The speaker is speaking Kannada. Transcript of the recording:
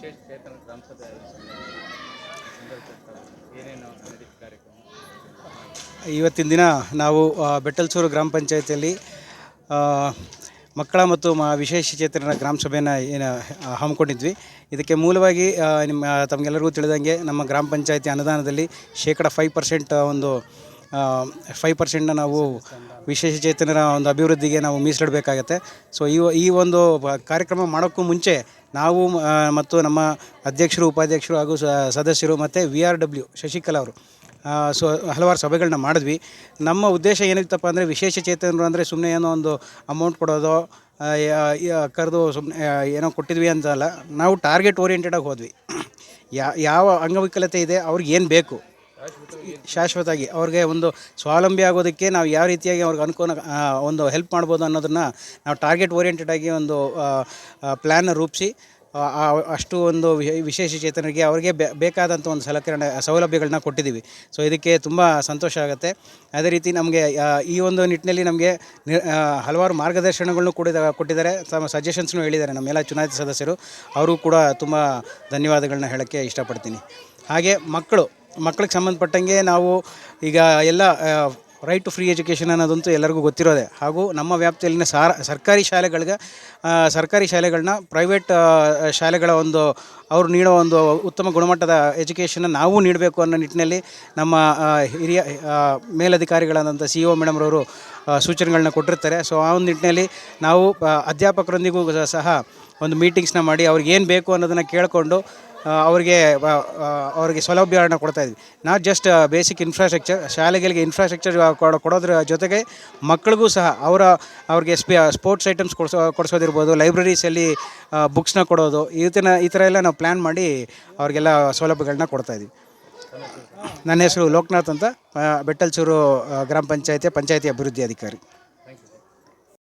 ಚೇತನ ಏನೇನು ಕಾರ್ಯಕ್ರಮ? ಇವತ್ತಿನ ದಿನ ನಾವು ಬೆಟ್ಟಲ್ಸೂರು ಗ್ರಾಮ ಪಂಚಾಯತಿಯಲ್ಲಿ ಮಕ್ಕಳ ಮತ್ತು ಮ ವಿಶೇಷ ಚೇತನ ಗ್ರಾಮ ಸಭೆಯನ್ನು, ಏನು ಹಮ್ಮಿಕೊಂಡಿದ್ವಿ. ಇದಕ್ಕೆ ಮೂಲವಾಗಿ ನಿಮ್ಮ ತಮಗೆಲ್ಲರಿಗೂ ತಿಳಿದಂಗೆ ನಮ್ಮ ಗ್ರಾಮ ಪಂಚಾಯತಿ ಅನುದಾನದಲ್ಲಿ ಶೇಕಡ ಫೈವ್ ಪರ್ಸೆಂಟ್ ಒಂದು ಫೈವ್ ಪರ್ಸೆಂಟ್ನ ನಾವು ವಿಶೇಷ ಚೇತನರ ಒಂದು ಅಭಿವೃದ್ಧಿಗೆ ನಾವು ಮೀಸಲಿಡಬೇಕಾಗತ್ತೆ. ಸೊ ಈ ಈ ಒಂದು ಕಾರ್ಯಕ್ರಮ ಮಾಡೋಕ್ಕೂ ಮುಂಚೆ ನಾವು ಮತ್ತು ನಮ್ಮ ಅಧ್ಯಕ್ಷರು, ಉಪಾಧ್ಯಕ್ಷರು ಹಾಗೂ ಸದಸ್ಯರು ಮತ್ತು ವಿ ಆರ್ ಡಬ್ಲ್ಯೂ ಶಶಿಕಲಾ ಅವರು ಸೊ, ಹಲವಾರು ಸಭೆಗಳನ್ನ ಮಾಡಿದ್ವಿ. ನಮ್ಮ ಉದ್ದೇಶ ಏನಿತ್ತಪ್ಪ ಅಂದರೆ ವಿಶೇಷ ಚೇತನರು ಅಂದರೆ ಸುಮ್ಮನೆ ಏನೋ ಒಂದು ಅಮೌಂಟ್ ಕೊಡೋದು ಕರೆದು ಸುಮ್ಮನೆ ಏನೋ ಕೊಟ್ಟಿದ್ವಿ ಅಂತಲ್ಲ, ನಾವು ಟಾರ್ಗೆಟ್ ಓರಿಯೆಂಟೆಡಾಗಿ ಹೋದ್ವಿ. ಯಾವ ಅಂಗವಿಕಲತೆ ಇದೆ, ಅವ್ರಿಗೆ ಏನು ಬೇಕು? ಶಾಶ್ವತವಾಗಿ ಅವ್ರಿಗೆ ಒಂದು ಸ್ವಾವಲಂಬಿ ಆಗೋದಕ್ಕೆ ನಾವು ಯಾವ ರೀತಿಯಾಗಿ ಅವ್ರಿಗೆ ಅನುಕೂಲ ಒಂದು ಹೆಲ್ಪ್ ಮಾಡ್ಬೋದು ಅನ್ನೋದನ್ನು ನಾವು ಟಾರ್ಗೆಟ್ ಓರಿಯೆಂಟೆಡ್ ಆಗಿ ಒಂದು ಪ್ಲ್ಯಾನ್ ರೂಪಿಸಿ ಅಷ್ಟು ಒಂದು ವಿಶೇ- ವಿಶೇಷ ಚೇತನರಿಗೆ ಅವರಿಗೆ ಬೇಕಾದಂಥ ಒಂದು ಸಲಕರಣೆ, ಸೌಲಭ್ಯಗಳನ್ನ ಕೊಟ್ಟಿದ್ದೀವಿ. ಸೊ ಇದಕ್ಕೆ ತುಂಬ ಸಂತೋಷ ಆಗುತ್ತೆ. ಅದೇ ರೀತಿ ನಮಗೆ ಈ ಒಂದು ನಿಟ್ಟಿನಲ್ಲಿ ನಮಗೆ ಹಲವಾರು ಮಾರ್ಗದರ್ಶನಗಳನ್ನು ಕೂಡ ಕೊಟ್ಟಿದ್ದಾರೆ. ತಮ್ಮ ಸಜೆಷನ್ಸ್ನು ಹೇಳಿದ್ದಾರೆ. ನಮ್ಮೆಲ್ಲ ಚುನಾಯಿತ ಸದಸ್ಯರು ಅವರು ಕೂಡ ತುಂಬ ಧನ್ಯವಾದಗಳನ್ನ ಹೇಳೋಕ್ಕೆ ಇಷ್ಟಪಡ್ತೀನಿ. ಹಾಗೆ ಮಕ್ಕಳು ಮಕ್ಕಳಿಗೆ ಸಂಬಂಧಪಟ್ಟಂಗೆ ನಾವು ಈಗ ಎಲ್ಲ ರೈಟ್ ಟು ಫ್ರೀ ಎಜುಕೇಷನ್ ಅನ್ನೋದಂತೂ ಎಲ್ಲರಿಗೂ ಗೊತ್ತಿರೋದೆ. ಹಾಗೂ ನಮ್ಮ ವ್ಯಾಪ್ತಿಯಲ್ಲಿನ ಸಾರ, ಸರ್ಕಾರಿ ಶಾಲೆಗಳಿಗೆ ಸರ್ಕಾರಿ ಶಾಲೆಗಳನ್ನ ಪ್ರೈವೇಟ್ ಶಾಲೆಗಳ ಒಂದು, ಅವರು ನೀಡೋ ಒಂದು ಉತ್ತಮ ಗುಣಮಟ್ಟದ ಎಜುಕೇಷನ್ನ ನಾವು ನೀಡಬೇಕು ಅನ್ನೋ ನಿಟ್ಟಿನಲ್ಲಿ ನಮ್ಮ ಹಿರಿಯ ಮೇಲಧಿಕಾರಿಗಳಾದಂಥ ಸಿ ಒ ಮೇಡಮ್ರವರು ಸೂಚನೆಗಳನ್ನ ಕೊಟ್ಟಿರ್ತಾರೆ. ಸೊ ಆ ಒಂದು ನಿಟ್ಟಿನಲ್ಲಿ ನಾವು ಅಧ್ಯಾಪಕರೊಂದಿಗೂ ಸಹ ಒಂದು ಮೀಟಿಂಗ್ಸ್ನ ಮಾಡಿ ಅವ್ರಿಗೆ ಏನು ಬೇಕು ಅನ್ನೋದನ್ನು ಕೇಳಿಕೊಂಡು ಅವ್ರಿಗೆ ಅವರಿಗೆ ಸೌಲಭ್ಯಗಳನ್ನ ಕೊಡ್ತಾ ಇದ್ವಿ. ನಾಟ್ ಜಸ್ಟ್ ಬೇಸಿಕ್ ಇನ್ಫ್ರಾಸ್ಟ್ರಕ್ಚರ್ ಶಾಲೆಗಳಿಗೆ ಇನ್ಫ್ರಾಸ್ಟ್ರಕ್ಚರ್ ಕೊಡೋದ್ರ ಜೊತೆಗೆ ಮಕ್ಕಳಿಗೂ ಸಹ ಅವರ, ಅವ್ರಿಗೆ ಸ್ಪಿ ಸ್ಪೋರ್ಟ್ಸ್ ಐಟಮ್ಸ್ ಕೊಡಿಸೋ, ಕೊಡಿಸೋದಿರ್ಬೋದು ಲೈಬ್ರರೀಸಲ್ಲಿ ಬುಕ್ಸ್ನ ಕೊಡೋದು ಥರ ಈ ಥರ ಎಲ್ಲ ನಾವು ಪ್ಲ್ಯಾನ್ ಮಾಡಿ ಅವ್ರಿಗೆಲ್ಲ ಸೌಲಭ್ಯಗಳನ್ನ ಕೊಡ್ತಾ ಇದ್ವಿ. ನನ್ನ ಹೆಸರು ಲೋಕನಾಥ್ ಅಂತ ಬೆಟ್ಟಲ್ಚೂರು ಗ್ರಾಮ ಪಂಚಾಯತಿ ಪಂಚಾಯತಿ ಅಭಿವೃದ್ಧಿ ಅಧಿಕಾರಿ.